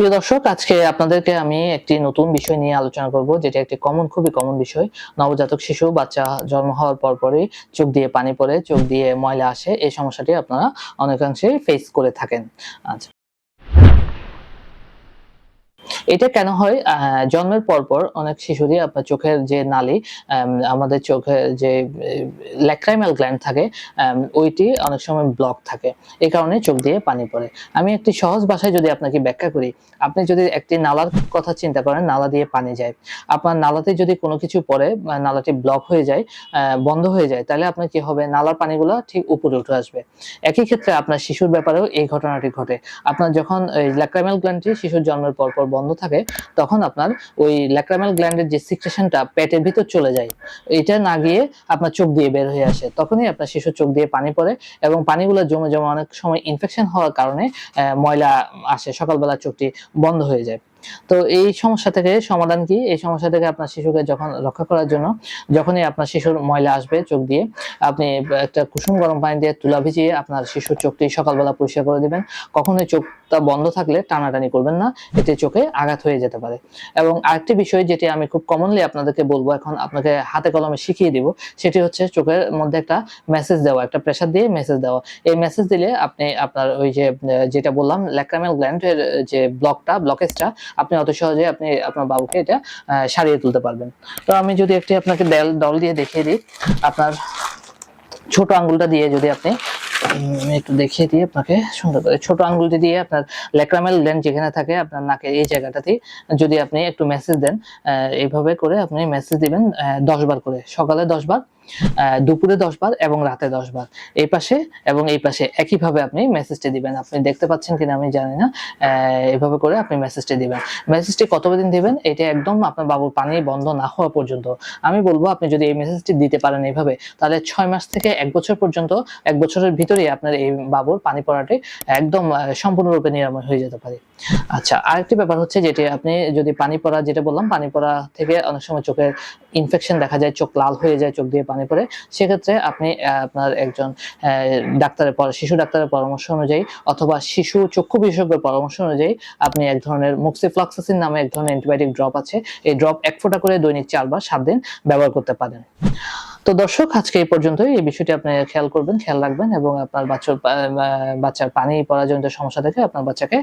প্রিয় দর্শক, আজকে আপনাদেরকে আমি একটি নতুন বিষয় নিয়ে আলোচনা করব, যেটা একটি কমন খুবই কমন বিষয়। নবজাতক শিশু, বাচ্চা জন্ম হওয়ার পর পরই চোখ দিয়ে পানি পড়ে, চোখ দিয়ে ময়লা আসে, এই সমস্যাটি আপনারা অনেকাংশে ফেস করে থাকেন। আচ্ছা এটা কেন হয়? জন্মের পর পর অনেক শিশুরই আপনার চোখের যে নালী আম, আমাদের চোখের যে ল্যাক্রাইমাল গ্ল্যান্ড থাকে ওইটি অনেক সময় ব্লক থাকে। এই কারণে চোখ দিয়ে পানি পড়ে। আমি একটি সহজ ভাষায় যদি আপনাকে ব্যাখ্যা করি আপনি যদি একটি নালার কথা চিন্তা করেন নালা দিয়ে পানি যায়। আপনার নালাতে যদি কোনো কিছু পড়ে নালাটি ব্লক হয়ে যায় বন্ধ হয়ে যায় তাহলে আপনার কি হবে? নালার পানিগুলো ঠিক উপরে উঠে আসবে। একই ক্ষেত্রে আপনার শিশুর ব্যাপারেও এই ঘটনাটি ঘটে। আপনার যখন ল্যাক্রাইমাল গ্ল্যান্ডটি শিশুর জন্মের পর পর বন্ধ থাকে, তখন আপনার ওই ল্যাক্রামেল গ্ল্যান্ডের যে সিক্রেশনটা পেটের ভিতর চলে যায়। এটা না গিয়ে আপনার চোখ দিয়ে বের হয়ে আসে। তখনই আপনার শিশু চোখ দিয়ে পানি পড়ে এবং পানিগুলো জমে জমে অনেক সময় ইনফেকশন হওয়ার কারণে ময়লা আসে, সকালবেলা চোখটি বন্ধ হয়ে যায়। তো এই সমস্যা থেকে সমাধান কি? এই সমস্যা থেকে আপনার শিশুকে যখন রক্ষা করার জন্য, যখনই আপনার শিশুর ময়লা আসবে চোখ দিয়ে, আপনি একটা কুসুম গরম পানি দিয়ে তুলা ভিজিয়ে আপনার শিশুর চোখটি সকালবেলা পরিষ্কার করে দিবেন। কখনোই চোখটা বন্ধ থাকলে টানাটানি করবেন না, এতে চোখে আঘাত হয়ে যেতে পারে। এবং আরেকটি বিষয় যেটি আমি খুব কমনলি আপনাদেরকে বলব এখন, আপনাকে হাতে কলমে শিখিয়ে দিব, সেটি হচ্ছে চোখের মধ্যে একটা মেসেজ দেওয়া, একটা প্রেসার দিয়ে মেসেজ দেওয়া। এই মেসেজ দিলে আপনি আপনার ওই যে, যেটা বললাম ল্যাক্রামেল গ্ল্যান্ডের যে ব্লকটা ব্লকেজটা আপনি অত সহজে আপনি আপনার বাবুকে এটা সারিয়ে তুলতে পারবেন। তো আমি যদি একটি আপনাকে ডল দিয়ে দেখিয়ে দিই, আপনার ছোট আঙ্গুলটা দিয়ে যদি আপনি একটু দেখিয়ে দিই আপনাকে সুন্দর করে। ছোট আঙ্গুলটি দিয়ে আপনার ল্যাক্রামেল গ্ল্যান্ড যেখানে থাকে, আপনার নাকের এই জায়গাটাতে যদি আপনি একটু মেসেজ দেন এইভাবে করে আপনি মেসেজ দিবেন দশ বার করে। সকালে দশ বার দুপুরে দশ বার এবং রাতে দশ বার এই পাশে এবং এই পাশে একইভাবে আপনি মেসেজটি দিবেন। আপনি দেখতে পাচ্ছেন কিনা আমি জানি না। আহ, এইভাবে করে আপনি মেসেজটি দিবেন। মেসেজটি কতদিন দিবেন? এটা একদম আপনার বাবুর পানি বন্ধ না হওয়া পর্যন্ত। আমি বলব আপনি যদি এই মেসেজটি দিতে পারেন এইভাবে তাহলে ছয় মাস থেকে এক বছর পর্যন্ত এক বছরের ভিতরেই আপনার এই বাবুর পানি পড়াটি একদম সম্পূর্ণরূপে নিরাময় হয়ে যেতে পারে। আচ্ছা আরেকটি ব্যাপার হচ্ছে যেটি আপনি যদি পানি পড়া যেটা বললাম পানি পড়া থেকে অনেক সময় চোখের ইনফেকশন দেখা যায় চোখ লাল হয়ে যায় চোখ দিয়ে পানি পড়ে, সেক্ষেত্রে আপনি আপনার একজন ডাক্তারের পর, শিশু ডাক্তারের পরামর্শ অনুযায়ী অথবা শিশু চক্ষু বিশেষজ্ঞের পরামর্শ অনুযায়ী আপনি এক ধরনের মুক্সিফ্লক্সাসিন নামে এক ধরনের অ্যান্টিবায়োটিক ড্রপ আছে। এই ড্রপ এক ফোঁটা করে দৈনিক চারবার সাত দিন ব্যবহার করতে পারেন। তো দর্শক, আজকে এই পর্যন্তই। এই বিষয়টি আপনি খেয়াল করবেন, খেয়াল রাখবেন এবং আপনার বাচ্চার বাচ্চার পানি পরাজনিত সমস্যা থেকে আপনার বাচ্চাকে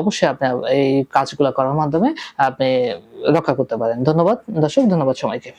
অবশ্যই আপনি এই কাজগুলো করার মাধ্যমে আপনি রক্ষা করতে পারেন। ধন্যবাদ। দর্শক, ধন্যবাদ সবাইকে।